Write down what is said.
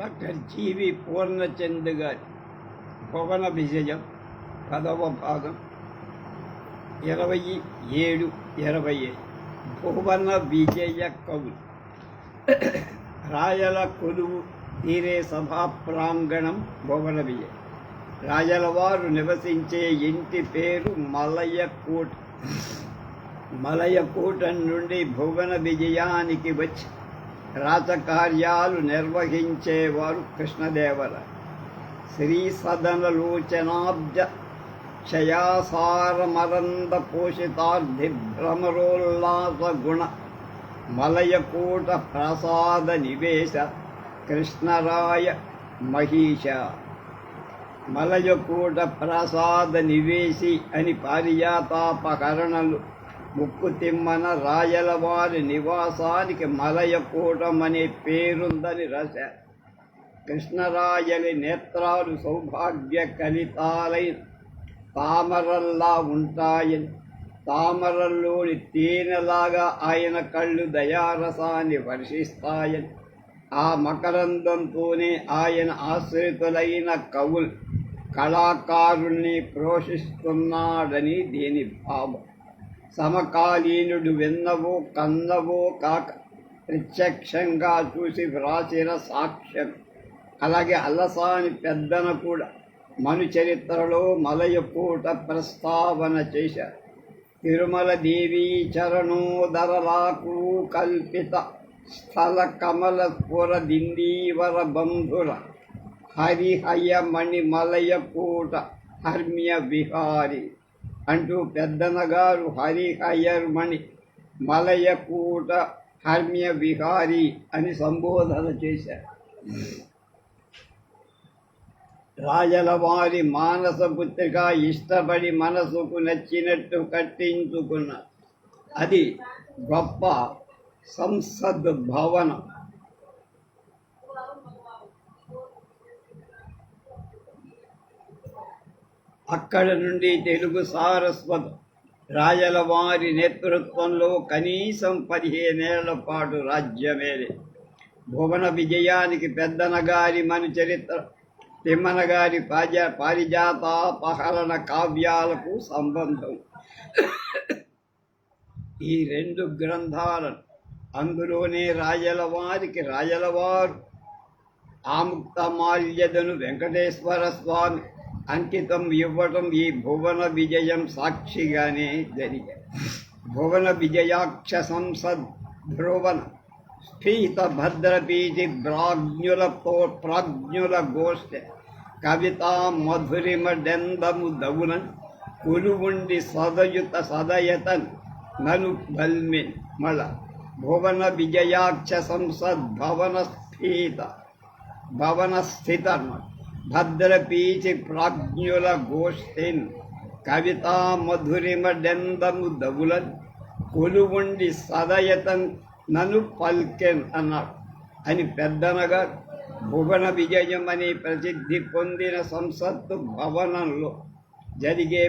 Doctor జీవి పూర్ణచంద్ గారి భువన విజయం పదవ భాగం ఇరవై ఏడు ఇరవై ఐదు భువన విజయ కవులు రాయల కొలువు తీరే సభా ప్రాంగణం భువన విజయ. రాజలవారు నివసించే ఇంటి పేరు మలయకోట. మలయకూటం నుండి భువన విజయానికి వచ్చి రాజకార్యాలు నిర్వహించేవారు కృష్ణదేవర. శ్రీ సదనలోచనాబ్జ క్షయాసారమరంద పోషితార్థి భ్రమరోల్లాస గుణ మలయకూట ప్రసాద నివేశ కృష్ణరాయ మహీష. మలయకూట ప్రసాద నివేశి అని పారిజాతాపకరణలు ముక్కు తిమ్మన రాయలవారి నివాసానికి మలయకూటమనే పేరుందని రస. కృష్ణరాయలి నేత్రాలు సౌభాగ్య కలితాలై తామరల్లా ఉంటాయని. తామరల్లోని తేనెలాగా ఆయన కళ్ళు దయారసాన్ని వర్షిస్తాయని. ఆ మకరందంతోనే ఆయన ఆశ్రితులైన కవులు కళాకారుణ్ణి పోషిస్తున్నాడని దీని భావం. సమకాలీనుడు విన్నవో కన్నవో కాక ప్రత్యక్షంగా చూసి వ్రాసిన సాక్ష్యం. అలాగే అల్లసాని పెద్దన కూడా మను చరిత్రలో మలయపూట ప్రస్తావన చేశారు తిరుమల దేవీ చరణోదరలాకు కల్పిత స్థల కమల పుర దిందీవర బంధుర హరిహయ మణి మలయపూట హర్మ్య విహారి. అంటూ పెద్దనగారు హరిహయర్మణి మలయకూట హర్మ్య విహారి అని సంబోధన చేశారు. రాజలవారి మానస పుత్రిక ఇష్టపడి మనసుకు నచ్చినట్టు కట్టించుకున్న అది గొప్ప సంసద్ భవనం అక్కడ నుండి తెలుగు సారస్వత. రాజలవారి నేతృత్వంలో కనీసం పదిహేనేళ్ళ పాటు రాజ్యమేలే. భువన విజయానికి పెద్దనగారి మన చరిత్ర తిమ్మనగారి పాజ పారిజాతాపహరణ కావ్యాలకు సంబంధం. ఈ రెండు గ్రంథాలను అందులోనే రాజలవారికి రాజలవారు ఆముక్తమాల్యదను వెంకటేశ్వర స్వామి అంకితం ఇవ్వటం ఈ భువన విజయం సాక్షిగానే జరిగాయి భువన విజయాక్ష సంసద్ ధ్రువన స్ఫీత భద్రపీతి ప్రాజ్ఞుల ప్రాజ్ఞుల గోష్ఠ కవితా మధురిమ డెందము దవునన్ సదయుత సదయతన్ నను బల్మిన్ మళ. భువన విజయాక్ష సంసద్ భవన స్థిత భవన స్థిత అన్నమాట భద్రపీచి ప్రాజ్ఞుల గోష్ఠిన్ కవితా మధురిమ డెందము కొలువుండి సదయతన్ నను పల్కెన్ అన్నాడు. అని పెద్దనగా భువన విజయం అని ప్రసిద్ధి పొందిన సంసత్తు భవనంలో జరిగే